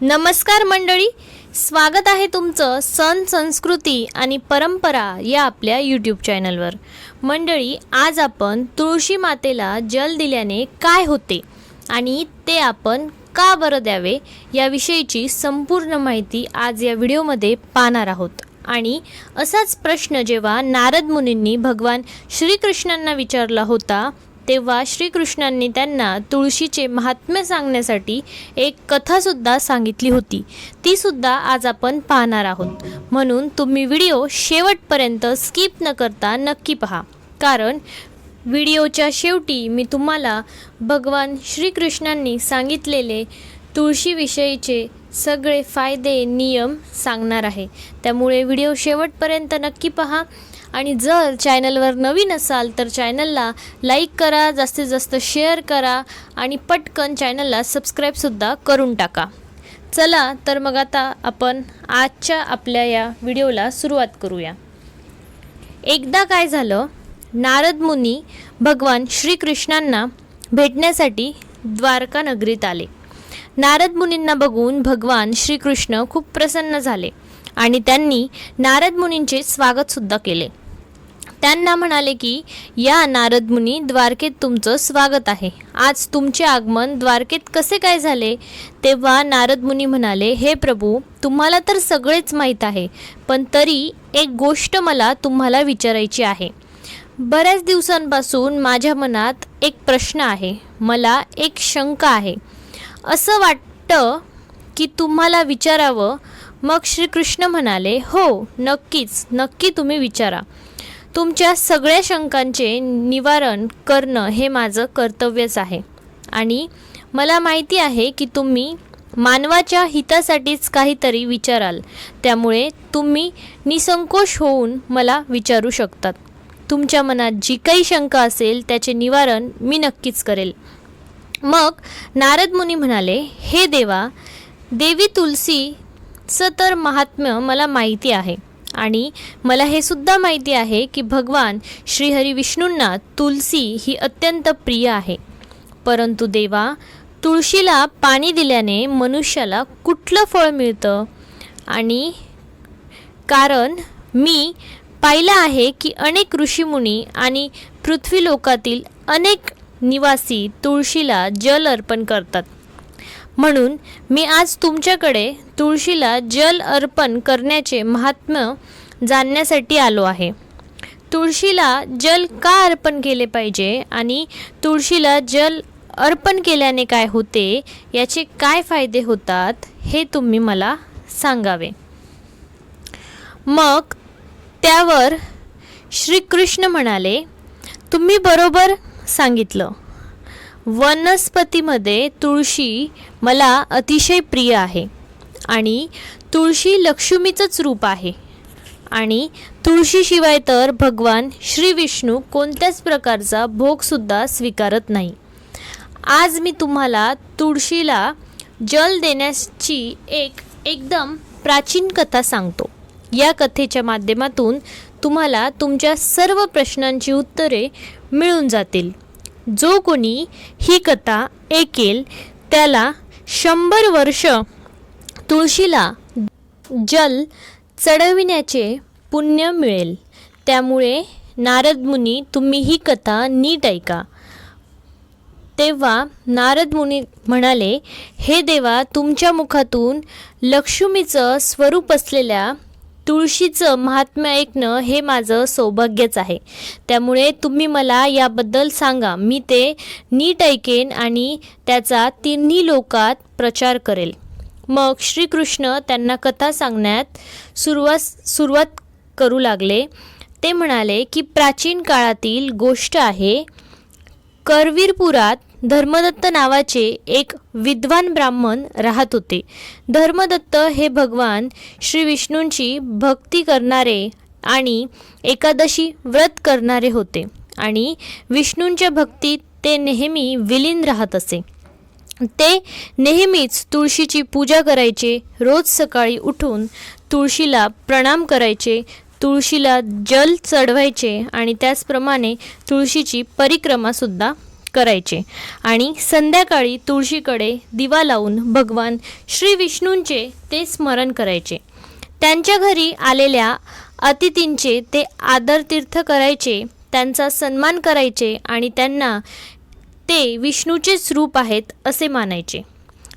नमस्कार मंडळी. स्वागत आहे तुमचं सण संस्कृती आणि परंपरा या आपल्या यूट्यूब चॅनलवर मंडळी आज आपण तुळशी मातेला जल दिल्याने काय होते आणि ते आपण का बरं द्यावे याविषयीची संपूर्ण माहिती आज या व्हिडिओमध्ये पाहणार आहोत. आणि असाच प्रश्न जेव्हा नारद मुनींनी भगवान श्रीकृष्णांना विचारला होता तेव्हा श्रीकृष्णांनी त्यांना तुळशीचे महात्म्य सांगण्यासाठी एक कथासुद्धा सांगितली होती. तीसुद्धा आज आपण पाहणार आहोत. म्हणून तुम्ही व्हिडिओ शेवटपर्यंत स्किप न करता नक्की पहा. कारण व्हिडिओच्या शेवटी मी तुम्हाला भगवान श्रीकृष्णांनी सांगितलेले तुळशीविषयीचे सगळे फायदे नियम सांगणार आहे. त्यामुळे व्हिडिओ शेवटपर्यंत नक्की पहा. आणि जर चॅनलवर नवीन असाल तर चॅनलला लाईक करा जास्तीत जास्त शेअर करा आणि पटकन चॅनलला सबस्क्राईबसुद्धा करून टाका. चला तर मग आता आपण आजच्या आपल्या या व्हिडिओला सुरुवात करूया. एकदा काय झालं? नारद मुनी भगवान श्रीकृष्णांना भेटण्यासाठी द्वारका नगरीत आले. नारद मुनींना बघून भगवान श्रीकृष्ण खूप प्रसन्न झाले आणि त्यांनी नारद मुनींचे स्वागतसुद्धा केले. त्यांना म्हणाले की या नारद मुनी द्वारकेत तुमचं स्वागत आहे. आज तुमचे आगमन द्वारकेत कसे काय झाले? तेव्हा नारद मुनी म्हणाले हे प्रभू तुम्हाला तर सगळेच माहीत आहे पण तरी एक गोष्ट मला तुम्हाला विचारायची आहे. बऱ्याच दिवसांपासून माझ्या मनात एक प्रश्न आहे. मला एक शंका आहे. असं वाटतं की तुम्हाला विचारावं. मग श्रीकृष्ण म्हणाले हो नक्कीच नक्की तुम्ही विचारा. तुमच्या सगळ्या शंकांचे निवारण करणं हे माझं कर्तव्यच आहे. आणि मला माहिती आहे की तुम्ही मानवाच्या हितासाठीच काहीतरी विचाराल. त्यामुळे तुम्ही निसंकोच होऊन मला विचारू शकतात. तुमच्या मनात जी काही शंका असेल त्याचे निवारण मी नक्कीच करेल. मग नारद मुनी म्हणाले हे देवा देवी तुलसीचं तर महात्म्य मला माहिती आहे. आणि मला हे सुद्धा माहिती आहे की भगवान श्रीहरी विष्णूंना तुलसी ही अत्यंत प्रिय आहे. परंतु देवा तुळशीला पाणी दिल्याने मनुष्याला कुठलं फळ मिळतं? आणि कारण मी पाहिलं आहे की अनेक ऋषीमुनी आणि पृथ्वीलोकातील अनेक निवासी तुळशीला जल अर्पण करतात. म्हणून मी आज तुमच्याकडे तुळशीला जल अर्पण करण्याचे महात्म्य जाणण्यासाठी आलो आहे. तुळशीला जल का अर्पण केले पाहिजे आणि तुळशीला जल अर्पण केल्याने काय होते याचे काय फायदे होतात हे तुम्ही मला सांगावे. मग त्यावर श्रीकृष्ण म्हणाले तुम्ही बरोबर सांगितलं. वनस्पतीमध्ये तुळशी मला अतिशय प्रिय आहे. आणि तुळशी लक्ष्मीचंच रूप आहे. आणि तुळशीशिवाय तर भगवान श्री विष्णू कोणत्याच प्रकारचा भोगसुद्धा स्वीकारत नाही. आज मी तुम्हाला तुळशीला जल देण्याची एक एकदम प्राचीन कथा सांगतो. या कथेच्या माध्यमातून तुम्हाला तुमच्या सर्व प्रश्नांची उत्तरे मिळून जातील. जो कोणी ही कथा ऐकेल त्याला शंभर वर्ष तुळशीला जल चढविण्याचे पुण्य मिळेल. त्यामुळे नारद मुनी तुम्ही ही कथा नीट ऐका. तेव्हा नारद मुनी म्हणाले हे देवा तुमच्या मुखातून लक्ष्मीचं स्वरूप असलेल्या तुळशीचं महात्म्य ऐकणं हे माझं सौभाग्यच आहे. त्यामुळे तुम्ही मला याबद्दल सांगा. मी ते नीट ऐकेन आणि त्याचा तिन्ही लोकात प्रचार करेल. मग श्रीकृष्ण त्यांना कथा सांगण्यात सुरुवात सुरुवात करू लागले. ते म्हणाले की प्राचीन काळातील गोष्ट आहे करवीरपुरात धर्मदत्त नावाचे एक विद्वान ब्राह्मण राहत होते. धर्मदत्त हे भगवान श्री विष्णूंची भक्ती करणारे आणि एकादशी व्रत करणारे होते आणि विष्णूंच्या भक्तीत ते नेहमी विलीन राहत असे. ते नेहमीच तुळशीची पूजा करायचे रोज सकाळी उठून तुळशीला प्रणाम करायचे तुळशीला जल चढवायचे आणि त्याचप्रमाणे तुळशीची परिक्रमासुद्धा करायचे. आणि संध्याकाळी तुळशीकडे दिवा लावून भगवान श्री विष्णूंचे ते स्मरण करायचे. त्यांच्या घरी आलेल्या अतिथींचे ते आदरतीर्थ करायचे त्यांचा सन्मान करायचे आणि त्यांना ते विष्णूचेच रूप आहेत असे मानायचे.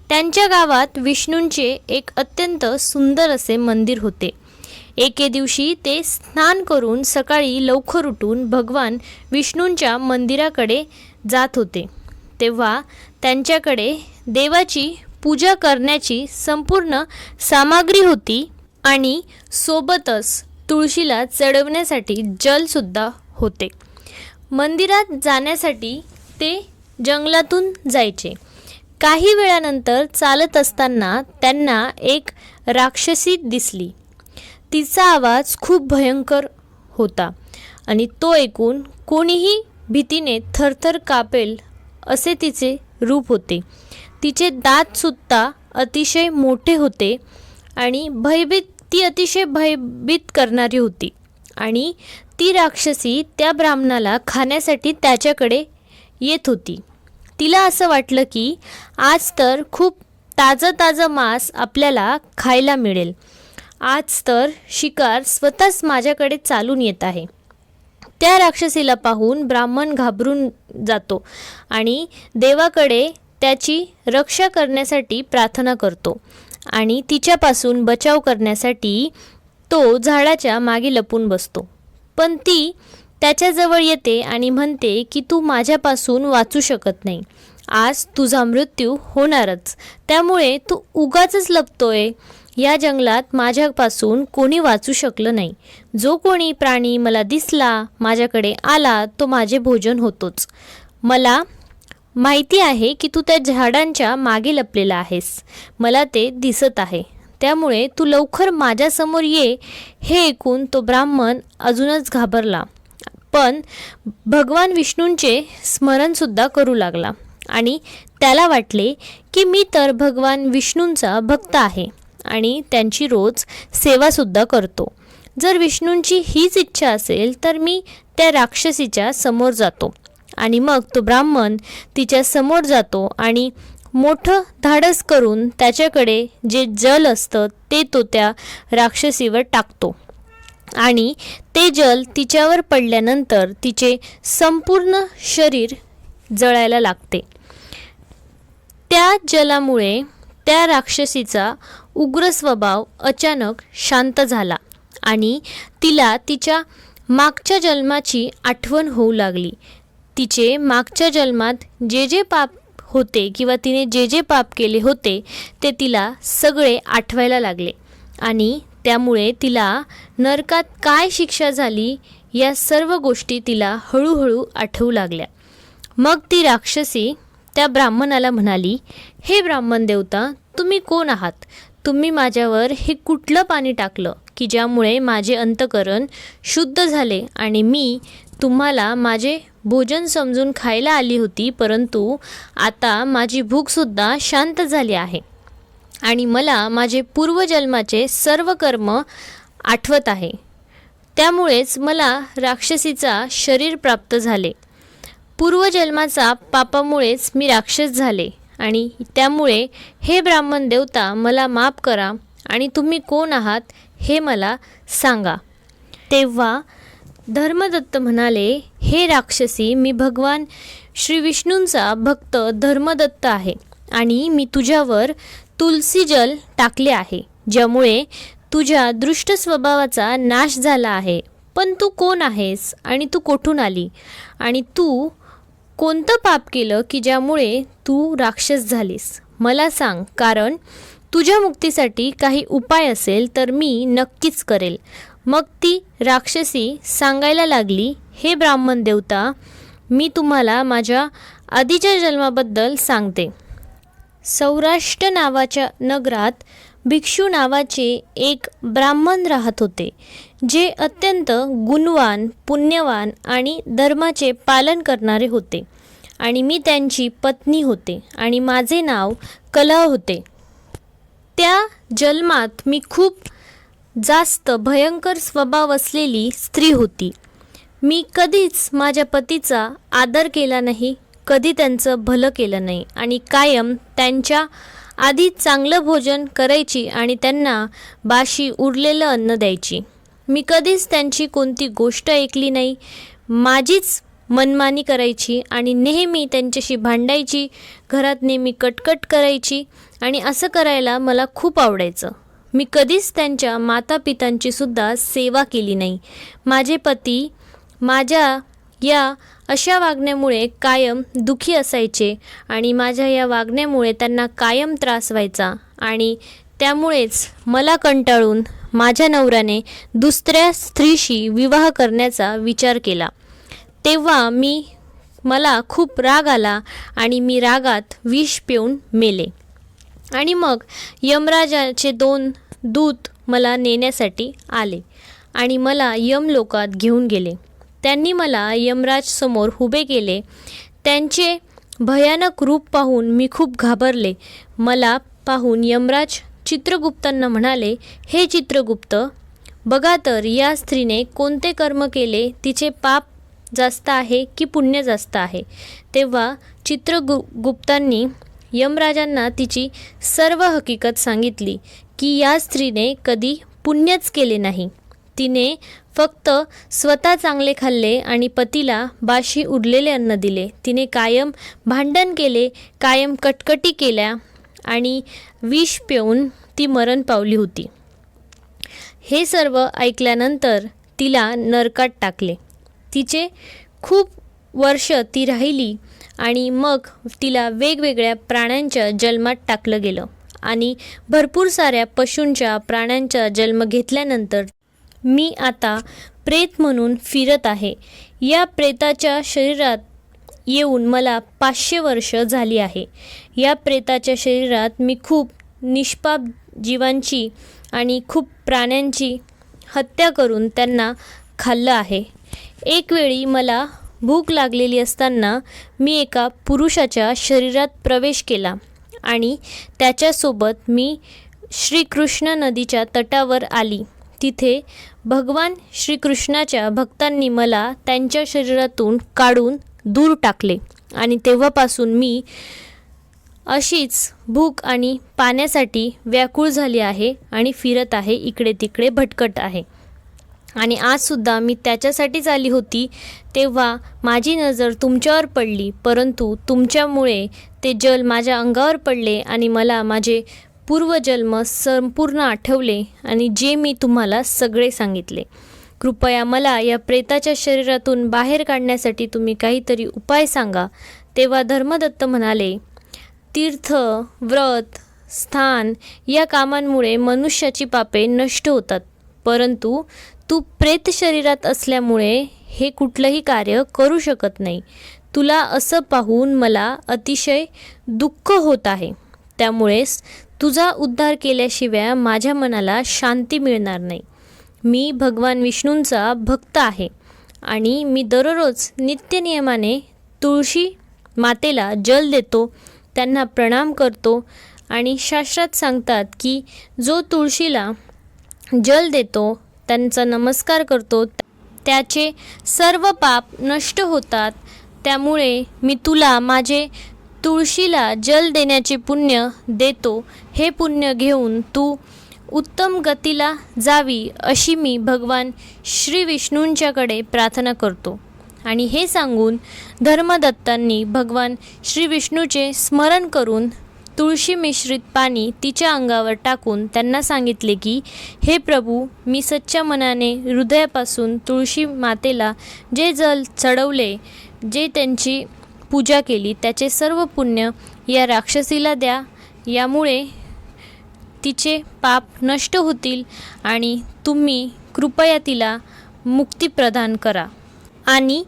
त्यांच्या गावात विष्णूंचे एक अत्यंत सुंदर असे मंदिर होते. एके दिवशी ते स्नान करून सकाळी लवकर उठून भगवान विष्णूंच्या मंदिराकडे जात होते. तेव्हा त्यांच्याकडे देवाची पूजा करण्याची संपूर्ण सामग्री होती आणि सोबतच तुळशीला चढवण्यासाठी जलसुद्धा होते. मंदिरात जाण्यासाठी ते जंगलातून जायचे. काही वेळानंतर चालत असताना त्यांना एक राक्षसी दिसली. तिचा आवाज खूप भयंकर होता आणि तो ऐकून कोणीही भीतीने थरथर कापेल असे तिचे रूप होते. तिचे दातसुद्धा अतिशय मोठे होते आणि भयभीत ती अतिशय भयभीत करणारी होती. आणि ती राक्षसी त्या ब्राह्मणाला खाण्यासाठी त्याच्याकडे येत होती. तिला असं वाटलं की आज तर खूप ताजं ताजं मांस आपल्याला खायला मिळेल. आज तर शिकार स्वतःच माझ्याकडे चालून येत आहे. त्या राक्षसीला पाहून ब्राह्मण घाबरून जातो आणि देवाकडे त्याची रक्षा करण्यासाठी प्रार्थना करतो आणि तिच्यापासून बचाव करण्यासाठी तो झाडाच्या मागे लपून बसतो. पण ती त्याच्याजवळ येते आणि म्हणते की तू माझ्यापासून वाचू शकत नाही. आज तुझा मृत्यू होणारच. त्यामुळे तू उगाच लपतोय. या जंगलात माझ्यापासून कोणी वाचू शकलं नाही. जो कोणी प्राणी मला दिसला माझ्याकडे आला तो माझे भोजन होतोच. मला माहिती आहे की तू त्या झाडांच्या मागे लपलेला आहेस. मला ते दिसत आहे. त्यामुळे तू लवकर माझ्यासमोर ये. हे ऐकून तो ब्राह्मण अजूनच घाबरला. पण भगवान विष्णूंचे स्मरणसुद्धा करू लागला. आणि त्याला वाटले की मी तर भगवान विष्णूंचा भक्त आहे आणि त्यांची रोज सेवासुद्धा करतो. जर विष्णूंची हीच इच्छा असेल तर मी त्या राक्षसीच्या समोर जातो आणि मग तो ब्राह्मण तिच्या समोर जातो आणि मोठं धाडस करून त्याच्याकडे जे जल असतं ते तो त्या राक्षसीवर टाकतो. आणि ते जल तिच्यावर पडल्यानंतर तिचे संपूर्ण शरीर जळायला लागते. त्या जलामुळे त्या राक्षसीचा उग्र स्वभाव अचानक शांत झाला आणि तिला तिच्या मागच्या जन्माची आठवण होऊ लागली. तिचे मागच्या जन्मात जे जे पाप होते किंवा तिने जे जे पाप केले होते ते तिला सगळे आठवायला लागले आणि त्यामुळे तिला नरकात काय शिक्षा झाली या सर्व गोष्टी तिला हळूहळू आठवू लागल्या. मग ती राक्षसी त्या ब्राह्मणाला म्हणाली हे ब्राह्मण देवता तुम्ही कोण आहात? तुम्ही माझ्यावर हे कुठलं पाणी टाकलं की ज्यामुळे माझे अंतकरण शुद्ध झाले आणि मी तुम्हाला माझे भोजन समजून खायला आली होती परंतु आता माझी भूकसुद्धा शांत झाली आहे आणि मला माझे पूर्वजन्माचे सर्व कर्म आठवत आहे. त्यामुळेच मला राक्षसीचा शरीर प्राप्त झाले. पूर्वजन्माचा पापामुळेच मी राक्षस झाले आणि त्यामुळे हे ब्राह्मण देवता मला माफ करा आणि तुम्ही कोण आहात हे मला सांगा. तेव्हा धर्मदत्त म्हणाले हे राक्षसी मी भगवान श्री विष्णूंचा भक्त धर्मदत्त आहे आणि मी तुझ्यावर तुलसी जल टाकले आहे ज्यामुळे तुझ्या दृष्ट स्वभावाचा नाश झाला आहे. पण तू कोण आहेस आणि तू कोठून आली? आणि तू कोणतं पाप केलं की ज्यामुळे तू राक्षस झालीस? मला सांग कारण तुझ्या मुक्तीसाठी काही उपाय असेल तर मी नक्कीच करेल. मग ती राक्षसी सांगायला लागली हे ब्राह्मण देवता मी तुम्हाला माझ्या आधीच्या जन्माबद्दल सांगते. सौराष्ट्र नावाच्या नगरात भिक्षू नावाचे एक ब्राह्मण राहत होते जे अत्यंत गुणवान पुण्यवान आणि धर्माचे पालन करणारे होते. आणि मी त्यांची पत्नी होते आणि माझे नाव कलह होते. त्या जन्मात मी खूप जास्त भयंकर स्वभाव असलेली स्त्री होती. मी कधीच माझ्या पतीचा आदर केला नाही कधी त्यांचं भलं केलं नाही आणि कायम त्यांच्या आधी चांगलं भोजन करायची आणि त्यांना बाशी उरलेलं अन्न द्यायची. मी कधीच त्यांची कोणती गोष्ट ऐकली नाही. माझीच मनमानी करायची आणि नेहमी त्यांच्याशी भांडायची घरात नेहमी कटकट करायची आणि असं करायला मला खूप आवडायचं. मी कधीच त्यांच्या मातापितांचीसुद्धा सेवा केली नाही. माझे पती माझ्या या अशा वागण्यामुळे कायम दुखी असायचे आणि माझ्या या वागण्यामुळे त्यांना कायम त्रास व्हायचा आणि त्यामुळेच मला कंटाळून माझ्या नवऱ्याने दुसऱ्या स्त्रीशी विवाह करण्याचा विचार केला. तेव्हा मी मला खूप राग आला आणि मी रागात विष पिऊन मेले. आणि मग यमराजाचे दोन दूत मला नेण्यासाठी आले आणि मला यमलोकात घेऊन गेले. त्यांनी मला यमराज समोर उभे केले. त्यांचे भयानक रूप पाहून मी खूप घाबरले. मला पाहून यमराज चित्रगुप्तांना म्हणाले हे चित्रगुप्त बघा तर या स्त्रीने कोणते कर्म केले? तिचे पाप जास्त आहे की पुण्य जास्त आहे? तेव्हा चित्रगु गुप्तांनी यमराजांना तिची सर्व हकीकत सांगितली की या स्त्रीने कधी पुण्यच केले नाही. तिने फक्त स्वतः चांगले खाल्ले आणि पतीला बाशी उरलेले अन्न दिले. तिने कायम भांडण केले कायम कटकटी केल्या आणि विष पिऊन ती मरण पावली होती. हे सर्व ऐकल्यानंतर तिला नरकात टाकले. तिचे खूप वर्ष ती राहिली आणि मग तिला वेगवेगळ्या प्राण्यांच्या जन्मात टाकलं गेलं आणि भरपूर साऱ्या पशूंच्या प्राण्यांचा जन्म घेतल्यानंतर मी आता प्रेत म्हणून फिरत आहे. या प्रेताच्या शरीरात येऊन मला पाचशे वर्ष झाली आहे. या प्रेताच्या शरीरात मी खूप निष्पाप जीवांची आणि खूप प्राण्यांची हत्या करून त्यांना खाल्लं आहे. एक वेळी मला भूक लागलेली असताना मी एका पुरुषाच्या शरीरात प्रवेश केला आणि त्याच्यासोबत मी श्रीकृष्ण नदीच्या तटावर आली. तिथे भगवान श्रीकृष्णाच्या भक्तांनी मला त्यांच्या शरीरातून काढून दूर टाकले. आणि तेव्हापासून मी अशीच भूक आणि पाण्यासाठी व्याकुळ झाली आहे आणि फिरत आहे इकडे तिकडे भटकट आहे. आणि आजसुद्धा मी त्याच्यासाठीच आली होती तेव्हा माझी नजर तुमच्यावर पडली परंतु तुमच्यामुळे ते जल माझ्या अंगावर पडले आणि मला माझे पूर्वजन्म संपूर्ण आठवले आणि जे मी तुम्हाला सगळे सांगितले. कृपया मला या प्रेताच्या शरीरातून बाहेर काढण्यासाठी तुम्ही काहीतरी उपाय सांगा. तेव्हा धर्मदत्त म्हणाले तीर्थ व्रत स्थान या कामांमुळे मनुष्याची पापे नष्ट होतात. परंतु तू प्रेत शरीरात असल्यामुळे हे कुठलंही कार्य करू शकत नाही. तुला असं पाहून मला अतिशय दुःख होत आहे. त्यामुळेच तुझा उद्धार केल्याशिवाय माझ्या मनाला शांती मिळणार नाही. मी भगवान विष्णूंचा भक्त आहे आणि मी दररोज नित्यनियमाने तुळशी मातेला जल देतो त्यांना प्रणाम करतो आणि शास्त्रात सांगतात की जो तुळशीला जल देतो त्यांचा नमस्कार करतो त्याचे सर्व पाप नष्ट होतात. त्यामुळे मी तुला माझे तुळशीला जल देण्याचे पुण्य देतो हे पुण्य घेऊन तू उत्तम गतीला जावी अशी मी भगवान श्री विष्णूंच्याकडे प्रार्थना करतो. आणि हे सांगून धर्मदत्तांनी भगवान श्री विष्णूचे स्मरण करून तुळशी मिश्रित पाणी तिच्या अंगावर टाकून त्यांना सांगितले की हे प्रभू मी सच्च्या मनाने हृदयापासून तुळशी मातेला जे जल चढवले जे त्यांची पूजा केली त्याचे सर्व पुण्य या राक्षसीला द्या. यामुळे तिचे पाप नष्ट होतील आणि तुम्ही कृपया तिला मुक्ती प्रदान करा. आणि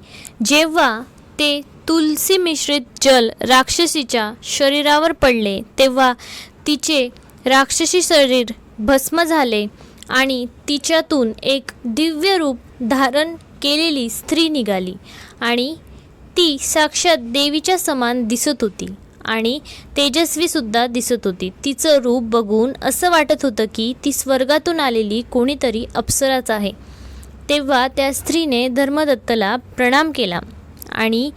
जेव्हा ते तुलसी मिश्रित जल राक्षसीच्या शरीरावर पडले तेव्हा तिचे राक्षसी शरीर भस्म झाले आणि तिच्यातून एक दिव्य रूप धारण केलेली स्त्री निघाली आणि ती साक्षात देवीच्या समान दिसत होती आणि तेजस्वीसुद्धा दिसत होती. तिचं रूप बघून असं वाटत होतं की ती स्वर्गातून आलेली कोणीतरी अप्सराच आहे. तेव्हा त्या स्त्रीने धर्मदत्तला प्रणाम केला आणि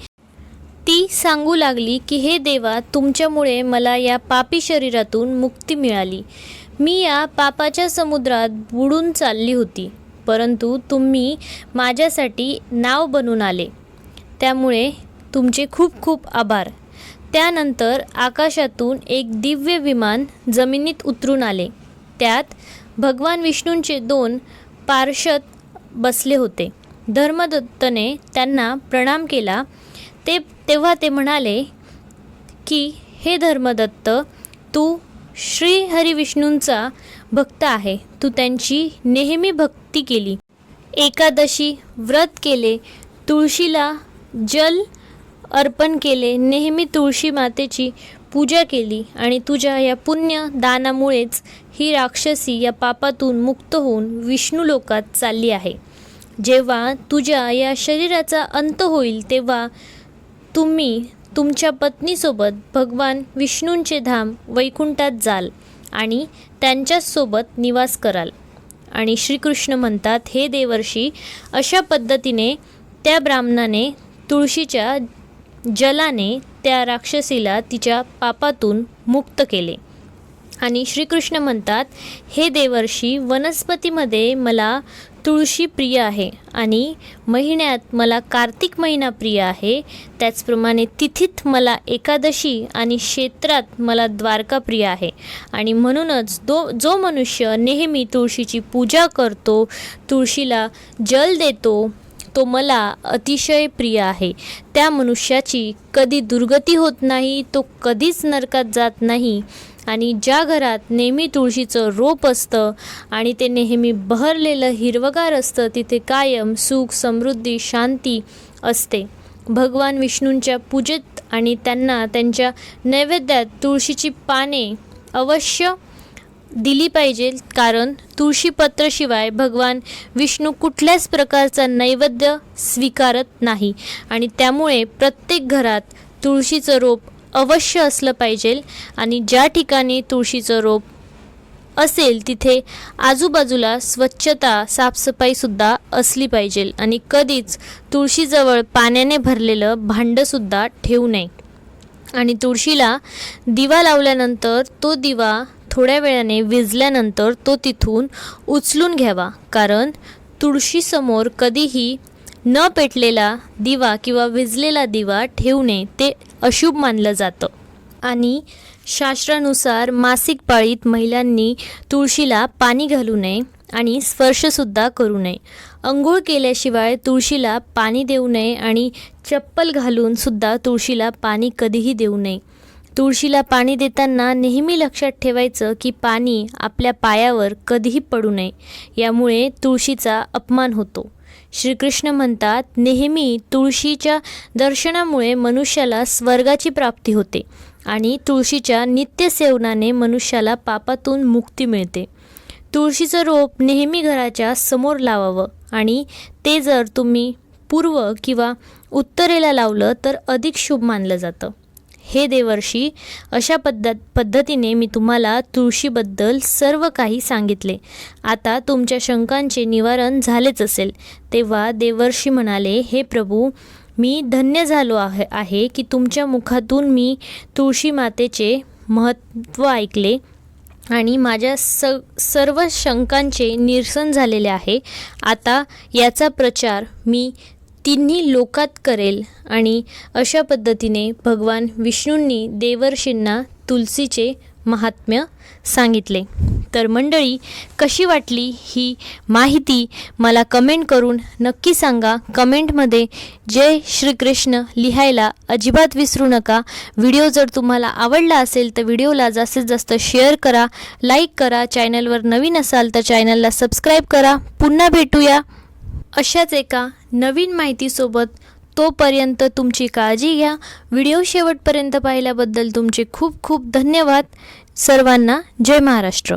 ती सांगू लागली की हे देवा तुमच्यामुळे मला या पापी शरीरातून मुक्ती मिळाली. मी या पापाच्या समुद्रात बुडून चालली होती परंतु तुम्ही माझ्यासाठी नाव बनून आले. त्यामुळे तुमचे खूप खूप आभार. त्यानंतर आकाशातून एक दिव्य विमान जमिनीत उतरून आले. त्यात भगवान विष्णूंचे दोन पार्षद बसले होते. धर्मदत्तने त्यांना प्रणाम केला. ते तेव्हा ते म्हणाले की हे धर्मदत्त तू श्री हरिविष्णूंचा भक्त आहे. तू त्यांची नेहमी भक्ती केली. एकादशी व्रत केले. तुळशीला जल अर्पण केले नेहमी तुळशी मातेची पूजा केली आणि तुझ्या या पुण्य दानामुळेच ही राक्षसी या पापातून मुक्त होऊन विष्णू लोकात चालली आहे. जेव्हा तुझ्या या शरीराचा अंत होईल तेव्हा तुम्ही तुमच्या पत्नीसोबत भगवान विष्णूंचे धाम वैकुंठात जाल आणि त्यांच्यासोबत निवास कराल. आणि श्रीकृष्ण म्हणतात हे देवर्षी अशा पद्धतीने त्या ब्राह्मणाने तुळशीच्या जलाने त्या राक्षसीला तिच्या पापातून मुक्त केले. आणि श्रीकृष्ण म्हणतात हे देवर्षी वनस्पतीमध्ये मला तुळशी प्रिय आहे आणि महिन्यात मला कार्तिक महिना प्रिय आहे. त्याचप्रमाणे तिथीत मला एकादशी आणि क्षेत्रात मला द्वारका प्रिय आहे. आणि म्हणूनच दो जो मनुष्य नेहमी तुळशीची पूजा करतो तुळशीला जल देतो तो मला अतिशय प्रिय आहे. त्या मनुष्याची कधी दुर्गती होत नाही तो कधीच नरकात जात नाही. आणि ज्या घरात नेहमी तुळशीचं रोप असतं आणि ते नेहमी बहरलेलं हिरवगार असतं तिथे कायम सुख समृद्धी शांती असते. भगवान विष्णूंच्या पूजेत आणि त्यांना त्यांच्या नैवेद्यात तुळशीची पाने अवश्य दिली पाहिजे. कारण तुळशीपत्राशिवाय भगवान विष्णू कुठल्याच प्रकारचा नैवेद्य स्वीकारत नाही. आणि त्यामुळे प्रत्येक घरात तुळशीचं रोप अवश्य असलं पाहिजे. आणि ज्या ठिकाणी तुळशीचं रोप असेल तिथे आजूबाजूला स्वच्छता साफसफाईसुद्धा असली पाहिजे. आणि कधीच तुळशीजवळ पाण्याने भरलेलं भांडंसुद्धा ठेवू नये. आणि तुळशीला दिवा लावल्यानंतर तो दिवा थोड्या वेळाने विजल्यानंतर तो तिथून उचलून घ्यावा. कारण तुळशीसमोर कधीही न पेटलेला दिवा किंवा विजलेला दिवा ठेवू नये ते अशुभ मानलं जातं. आणि शास्त्रानुसार मासिक पाळीत महिलांनी तुळशीला पाणी घालू नये आणि स्पर्शसुद्धा करू नये. अंघोळ केल्याशिवाय तुळशीला पाणी देऊ नये आणि चप्पल घालूनसुद्धा तुळशीला पाणी कधीही देऊ नये. तुळशीला पाणी देताना नेहमी लक्षात ठेवायचं की पाणी आपल्या पायावर कधीही पडू नये. यामुळे तुळशीचा अपमान होतो. श्रीकृष्ण म्हणतात नेहमी तुळशीच्या दर्शनामुळे मनुष्याला स्वर्गाची प्राप्ती होते आणि तुळशीच्या नित्यसेवनाने मनुष्याला पापातून मुक्ती मिळते. तुळशीचं रोप नेहमी घराच्या समोर लावावं आणि ते जर तुम्ही पूर्व किंवा उत्तरेला लावलं तर अधिक शुभ मानलं जातं. हे देवर्षी अशा पद्धत पद्धतीने मी तुम्हाला तुळशीबद्दल सर्व काही सांगितले. आता तुमच्या शंकांचे निवारण झालेच असेल. तेव्हा देवर्षी म्हणाले हे प्रभू मी धन्य झालो आहे आहे की तुमच्या मुखातून मी तुळशी मातेचे महत्त्व ऐकले आणि माझ्या स सर्व शंकांचे निरसन झालेले आहे. आता याचा प्रचार मी तिन्ही लोकात करेल आणि अशा पद्धतीने भगवान विष्णूंनी देवर्षींना तुलसीचे महात्म्य सांगितले. तर मंडळी कशी वाटली ही माहिती मला कमेंट करून नक्की सांगा. कमेंटमध्ये जय श्रीकृष्ण लिहायला अजिबात विसरू नका. व्हिडिओ जर तुम्हाला आवडला असेल तर व्हिडिओला जास्तीत जास्त शेअर करा लाईक करा चॅनलवर नवीन असाल तर चॅनलला सबस्क्राईब करा. पुन्हा भेटूया. अशाच एका नवीन माहितीसोबत तोपर्यंत तुमची काळजी घ्या. व्हिडिओ शेवटपर्यंत पाहिल्याबद्दल तुमचे खूप खूप धन्यवाद. सर्वांना जय महाराष्ट्र.